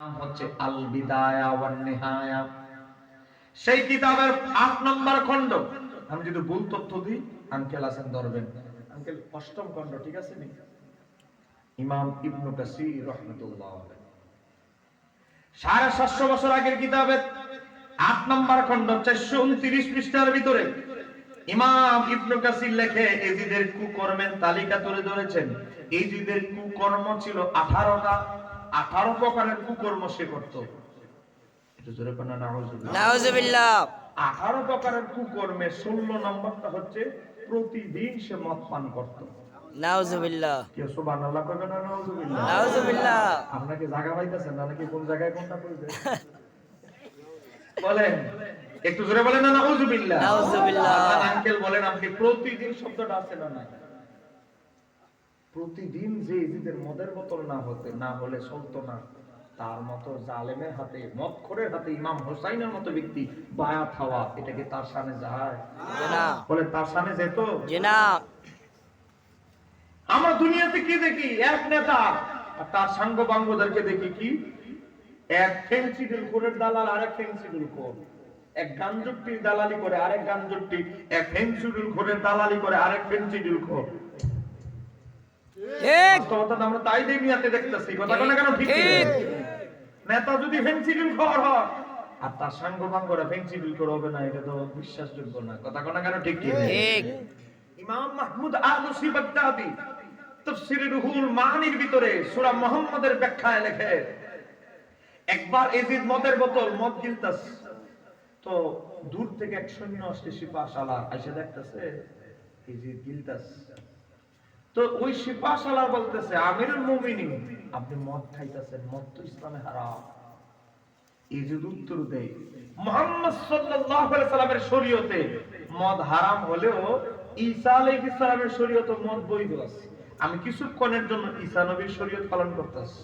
হচ্ছে আল বিদায়া সেই কিতাবের নম্বর আমি যদি ভুল তথ্য দিই, আঙ্কেল আছেন ধরবেন আঙ্কেল, অষ্টম ঠিক আছে নি? ইমাম ইবনু কাসির। সাড়ে সাতশো বছর আগের কিতাবের আট নম্বর খণ্ড চারশো উনত্রিশ পৃষ্ঠার ভিতরে। ইমাম ইবনু কাসির লেখে, এজিদের কুকর্মের তালিকা তুলে ধরেছেন। এজিদের কুকর্ম ছিল আঠারোটা। আঠারো প্রকারের কুকর্ম সে করত। আঠারো প্রকারের কুকর্মে ষোলো নম্বরটা হচ্ছে প্রতিদিন সে মদ পান করত। আপনাকে জায়গা পাইতেছেন না নাকি কোন জায়গায় কোনটা করবে বলেন একটু জোরে বলেন না নাউজুবিল্লাহ। নাউজুবিল্লাহ। আঙ্কেল বলেন আপনি প্রতিদিন শব্দটা আছে না নাই? প্রতিদিন যে ইজিদের মদের বোতল না হতে না হলে চলতো না। তার মতো জালেমের হাতে মদখরের হাতে ইমাম হোসাইনের মতো ব্যক্তি বায়াত হওয়া এটা কি তার সামনে যায়? না বলে তার সামনে যেত না আমরা দুনিয়াতে কি দেখি? এক নেতা। আর তার সাঙ্গ বাঙ্গদেরকে দেখি কি? এক ফেন্সিডিল কোরের দালাল আরেক ফেন্সিডিল কোর এক গাঞ্জুটির দালালি করে আরেক গাঞ্জুটি এক ফেন্সিডিল কোরের দালালি করে আরেক ফেন্সিডিল কোর আমরা তাই দুনিয়াতে দেখতেছি। কথা বলে কেন? ঠিক ঠিক। নেতা যদি ফেন্সিডিল খর হয় আর তার সাঙ্গ বাঙ্গরা ফেন্সিডিল কোর না এটা তো বিশ্বাসযোগ্য না। কথা কোনা কেন? ঠিক ঠিক ইমাম মাহমুদ আলুসি বাগদাদি তাফসীরে রুহুল মানির ভিতরে সূরা মুহাম্মাদের ব্যাখ্যায় লেখে একবার এজিদ মদের বোতল মদ গিলতাস তো দূর থেকে এক সৈন্য আসছে সিপাহশালা এসে দেখতেছে এজিদ গিলতাস। তো ওই সিপাহশালা বলতেছে আমিরুল মুমিনিন। আপনি মদ খাইতেছেন মদ তো ইসলামে হারাম। ইজুদ উত্তর দেয় মুহাম্মদ সাল্লাল্লাহু আলাইহি সাল্লামের শরীয়তে মদ হারাম হলেও ঈসা আলাইহিস সালামের শরীয়তে মদ বৈধ আছে। আমি কিছুক্ষণের জন্য ঈসা নবীর শরীয়ত পালন করতেছি।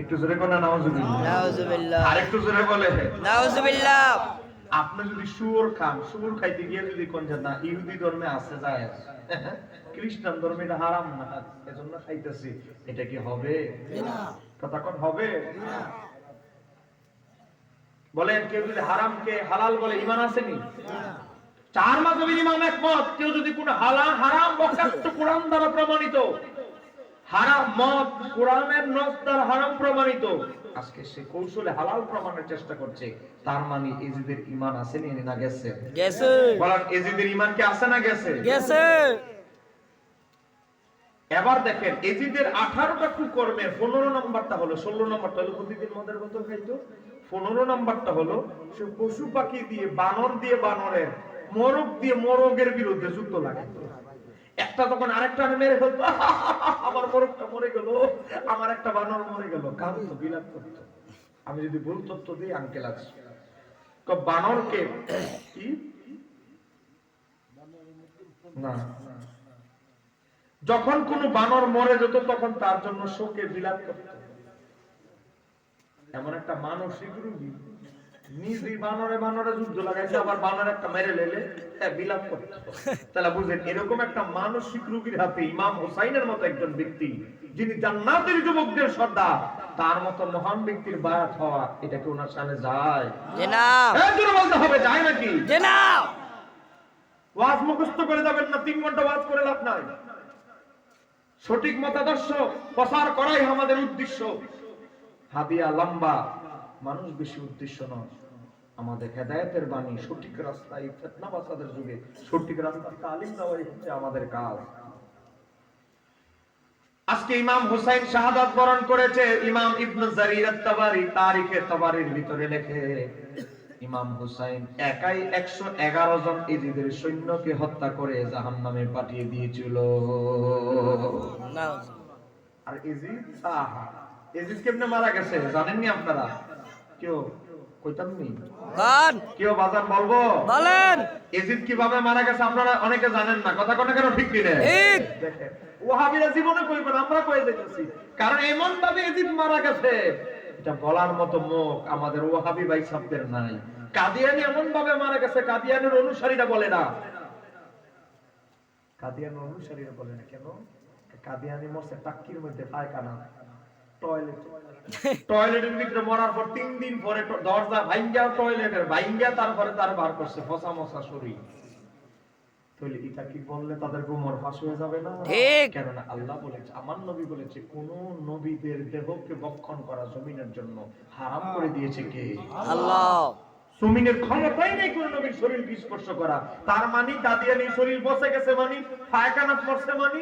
একটু জোরে কোন নাউজুবিল্লাহ। নাউজুবিল্লাহ। আর একটু জোরে বলে নাউজুবিল্লাহ। আপনি যদি শুয়োর খান শুয়োর খাইতে গিয়ে যদি কোন না ইহুদি ধর্মে আছে যায় খ্রিস্টান ধর্মে এটা হারাম না এজন্য খাইতেছি। এটা কি হবে? কথা কোন হবে? বলেন কেউ যদি হারামকে হালাল বলে ইমান আসেনি? চার মাযহাবের ইমাম একমত কেউ যদি কোন হালাল হারাম বক্তব্য কোরআন দ্বারা প্রমাণিত। হারাম মদ কোরআনের নস দ্বারা হারাম প্রমাণিত। আজকে সে কৌশলে হালাল প্রমাণের চেষ্টা করছে তার মানে এজিদের ইমান আসেনি না গেছে? গেছে। বলেন এজিদের ইমান কি আছে না গেছে? গেছে। এবার দেখেন এজিদের আঠারোটা কুকর্মের পনেরো নম্বরটা হলো ষোলো নম্বরটা হলো প্রতিদিন মদের বোতল খাইতো পনেরো নম্বরটা হলো সে পশু পাখি দিয়ে বানর দিয়ে বানরের মোরগ দিয়ে মোরগের বিরুদ্ধে যুদ্ধ লাগাইতো। একটা তখন আরেকটা মেরে ফেলতো আমার মোরগটা মরে গেল। আমার একটা বানর মরে গেল। কাঁদতো বিলাপ করতো। আমি যদি ভুল তথ্য দিই আঙ্কেল আছে। বানরকে কি? না। যখন কোন বানর মরে যেত, তখন তার জন্য শোকে বিলাপ করত। এমন একটা মানসিক রোগী। নিজেই বানরে বানরে যুদ্ধ লাগাইছে আবার বানর একটা মেরে লেলে হ্যাঁ বিলাপ করত তাহলে বুঝলেন এরকম একটা মানসিক রোগীর হাতে ইমাম হোসাইনের মতো একজন ব্যক্তি যিনি জান্নাতের যুবকদের সর্দার তার মতো মহান ব্যক্তির বায়াত হওয়া এটা কি ওনার সামনে যায়? জি না জোরে বলতে হবে যায় নাকি? ওয়াজ মুখস্থ করে যাবেন না তিন ঘণ্টা ওয়াজ করে লাভ নাই। সঠিক মতাদর্শ প্রচার করাই আমাদের উদ্দেশ্য। হাদিয়া লম্বা মানুষ বেশি উদ্দেশ্য নয়। আমাদের হেদায়েতের বাণী সঠিক রাস্তায় ফেতনা বাসাদের যুগে সঠিক রাস্তার তালিম দেওয়াই হচ্ছে আমাদের কাজ। আজকে ইমাম হুসাইন শাহাদাত বরণ করেছে ইমাম ইবনু জারির আত-তাবারি তারিখে তাবারির ভিতরে লেখে ইমাম হুসাইন একাই 111 জন ইজিদের সৈন্যকে হত্যা করে জাহান্নামে পাঠিয়ে দিয়েছিল। আর ইজিদ ইজিদ কেমনে মারা গেছে জানেননি আপনারা? কেউ কইতাম নি? কেউ বাজার বলব? বলেন। এজিদ কীভাবে মারা গেছে আপনারা অনেকে জানেন না। কথা কোনো কেন ঠিক কিনে? ঠিক। ওহাবিরা জীবনে কইবে না আমরা কয়ে যাইতেছি কারণ এমন ভাবে এজিদ মারা গেছে এটা বলার মতো মুখ আমাদের ওহাবি ভাই শব্দের নাই। কাদিয়ানি এমন ভাবে মারা গেছে কাদিয়ানের অনুসারীরা বলে না। কাদিয়ানের অনুসারীরা বলে না কেন? কাদিয়ানি মরছে টাক্কির মধ্যে পায়খানা। টয়লেট টয়লেটের ভিতরে মরার পর তিন দিন পরে দরজা ভাঙ্গা টয়লেটের ভাঙ্গা তারপরে তার বার করছে ফসা মশা শরীর। তাহলে এটা কি বললে তাদের গোমর ফাঁস হয়ে যাবে না? ঠিক। কেননা আল্লাহ বলেছে আমার নবী বলেছে কোন নবীদের দেহকে বক্ষণ করা জমিনের জন্য হারাম করে দিয়েছে কে? আল্লাহ। জমিনের ক্ষমতাই নেই কোন নবীর শরীর স্পর্শ করা। তার মানে কাদিয়ানি শরীর বসে গেছে মানে ফায়খানা পড়ছে মানে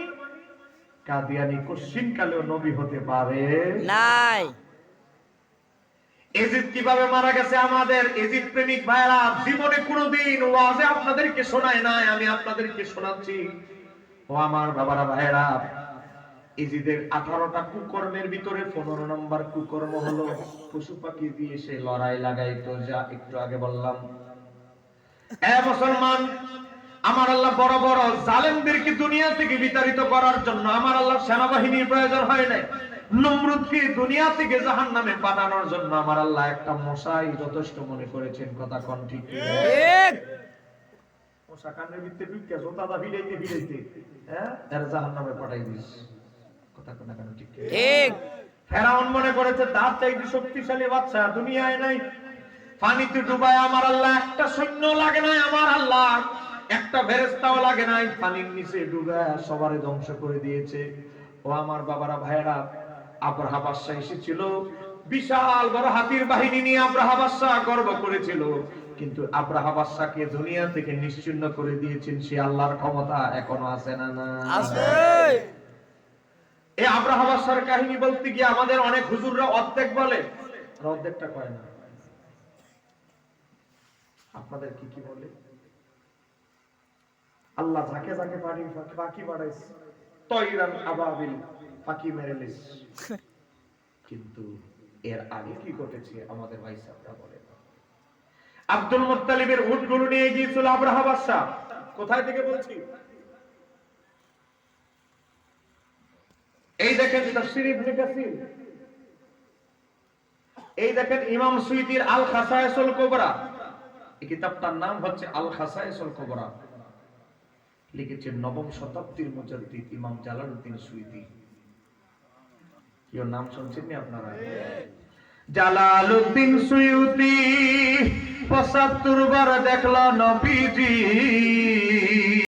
কাদিয়ানি কোশ্চিন কালেও নবী হতে পারে। নাই। এজিদ কীভাবে মারা গেছে আমাদের? এজিদ প্রেমিক ভাইরা জীবনে কোনোদিন ওয়াজে আপনাদেরকে শোনায় নাই আমি আপনাদেরকে শোনাচ্ছি। ও আমার বাবারা ভাইরা এজিদের আঠারোটা কুকর্মের ভিতরে পনেরো নম্বর কুকর্ম হলো পশু পাখি দিয়ে সে লড়াই লাগাইতো যা একটু আগে বললাম। এ মুসলমান আমার আল্লাহ বড় বড় জালেমদেরকে দুনিয়া থেকে বিতাড়িত করার জন্য আমার আল্লাহ সেনাবাহিনীর প্রয়োজন হয় নাই। নমরুদকে দুনিয়া থেকে জাহান নামে পাঠানোর জন্য আমার আল্লাহ একটা মশাই যথেষ্ট মনে করেছেন কথা কোন ঠিক মশা কানের ভিতরে ঢুকে জোতাদা ভিড়াইতে ভিড়াইতে হ্যাঁ? এর জাহান নামে পাঠাই দিস। কথা কোন কেন ঠিক ঠিক। ফেরাউন মনে করেছে তার চাইতে শক্তিশালী বাচ্চা দুনিয়ায় নাই। পানিতে ডুবায় আমার আল্লাহ একটা সৈন্য লাগে নাই আমার আল্লাহ। একটা ফেরেস্তাও লাগে নাই পানির নিচে ডুবায় সবারে ধ্বংস করে দিয়েছে। ও আমার বাবারা ভাইয়েরা আব্রাহা বাদশাহ এসেছিল। বিশাল বড় হাতির বাহিনী নিয়ে আব্রাহা বাদশাহ গর্ব করেছিল। কিন্তু আব্রাহা বাদশাহকে দুনিয়া থেকে নিশ্চিন্ন করে দিয়েছেন সে আল্লাহর ক্ষমতা এখনও আছে না না আছে। এই আব্রাহাম বাদশার কাহিনী বলতে গিয়ে আমাদের অনেক হুজুররা অর্ধেক বলে আর অর্ধেকটা কয় না? আপনাদের কি কি বলে? আল্লাহ যাকে যাকে পানি পাখি বাড়াইছে, তৈরান আবাবিল পাখি মেরেলিস কিন্তু এর আগে কি ঘটেছে, আমাদের ভাই সাহেবরা বলে। আব্দুল মুত্তালিবের উটগুলো নিয়ে গিয়েছিল আব্রাহা বাদশাহ। কোথায় থেকে বলছি? এই দেখেন তাফসীর ইবনে কাসির। এই দেখেন ইমাম সুয়ুতির আল খাসায়েসুল কুবরা। এই কিতাবটার নাম হচ্ছে আল খাসায়েসুল কুবরা। লিখেছেন নবম শতাব্দীর মুজাদ্দিদ ইমাম জালালউদ্দিন সুইদি। কেউ নাম শুনছেন নি আপনারা? জালালউদ্দিন সুইদি, পঁচাত্তর বার দেখল নবীজি।